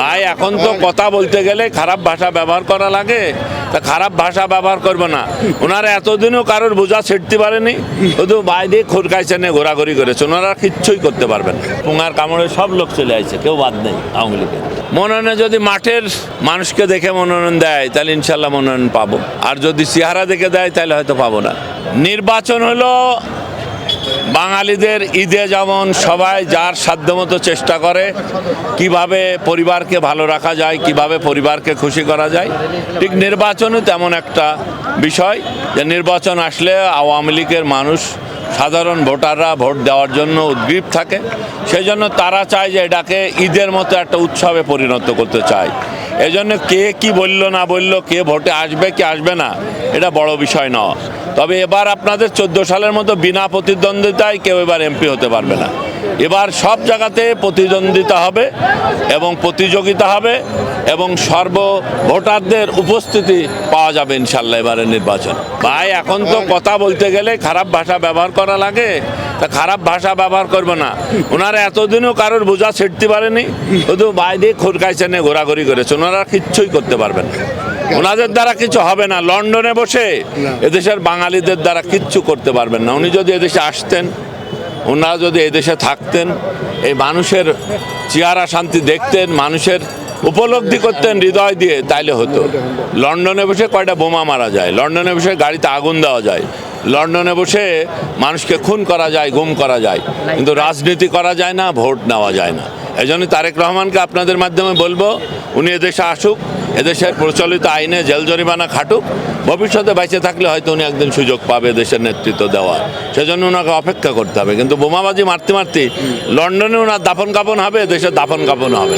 ভাই এখন তো কথা বলতে গেলে খারাপ ভাষা ব্যবহার করা লাগে। তা খারাপ ভাষা ব্যবহার করব না। ওনারা এতদিনও কারোর বোঝা ছেড়তে পারেনি। শুধু বাইরে খোরকাইছে নিয়ে ঘোরাঘুরি করেছে। ওনারা কিচ্ছুই করতে পারবেন পুঙার কামড়ে সব লোক চলে আসছে কেউ বাদ নেই আওয়ামী লীগের। মনোনয়নে যদি মাঠের মানুষকে দেখে মনোনয়ন দেয় তাহলে ইনশাল্লাহ মনোনয়ন পাবো। আর যদি চেহারা দেখে দেয় তাহলে হয়তো পাবো না। নির্বাচন হলো বাঙালিদের ঈদে যেমন সবাই যার সাধ্যমতো চেষ্টা করে, কীভাবে পরিবারকে ভালো রাখা যায়, কীভাবে পরিবারকে খুশি করা যায়, ঠিক নির্বাচনও তেমন একটা বিষয় যে নির্বাচন আসলে আওয়ামী লীগের মানুষ, সাধারণ ভোটাররা ভোট দেওয়ার জন্য উদ্গ্রীব থাকে। সেই জন্য তারা চায় যে এটাকে ঈদের মতো একটা উৎসবে পরিণত করতে চায়। এই জন্য কে কি বলল, না বলল, কে ভোটে আসবে, কি আসবে না, এটা বড় বিষয় নয়। তবে এবার আপনাদের চোদ্দ সালের মতো বিনা প্রতিদ্বন্দ্বিতায় কেউ এবার এমপি হতে পারবে না। এবার সব জায়গাতে প্রতিদ্বন্দ্বিতা হবে এবং প্রতিযোগিতা হবে এবং সর্ব ভোটারদের উপস্থিতি পাওয়া যাবে ইনশাল্লাহ এবারের নির্বাচন। ভাই এখন তো কথা বলতে গেলে খারাপ ভাষা ব্যবহার করা লাগে। তা খারাপ ভাষা ব্যবহার করব না। ওনারা এতদিনও কারোর বোঝা ছেড়তে পারেনি। শুধু বাইরে খোরকাইছে নিয়ে ঘোরাঘুরি করেছে। ওনারা কিচ্ছুই করতে পারবেন না। ওনাদের দ্বারা কিছু হবে না। লন্ডনে বসে এদেশের বাঙালিদের দ্বারা কিচ্ছু করতে পারবেন না। উনি যদি এদেশে আসতেন ওনারা যদি এদেশে থাকতেন, এই মানুষের চেহারা শান্তি দেখতেন, মানুষের উপলব্ধি করতেন হৃদয় দিয়ে, তাইলে হতো। লন্ডনে বসে কয়টা বোমা মারা যায়? লন্ডনে বসে গাড়িতে আগুন দেওয়া যায়। লন্ডনে বসে মানুষকে খুন করা যায় গুম করা যায়। কিন্তু রাজনীতি করা যায় না ভোট নেওয়া যায় না। এই জন্য তারেক রহমানকে আপনাদের মাধ্যমে বলব উনি এদেশে আসুক এদেশের প্রচলিত আইনে জেল জরিমানা খাটুক ভবিষ্যতে বেঁচে থাকলে হয়তো উনি একদিন সুযোগ পাবে দেশের নেতৃত্ব দেওয়ার। সেজন্য ওনাকে অপেক্ষা করতে হবে। কিন্তু বোমাবাজি মারতে মারতে লন্ডনে ওনার দাফন কাপন হবে দেশের দাফন কাপন হবে।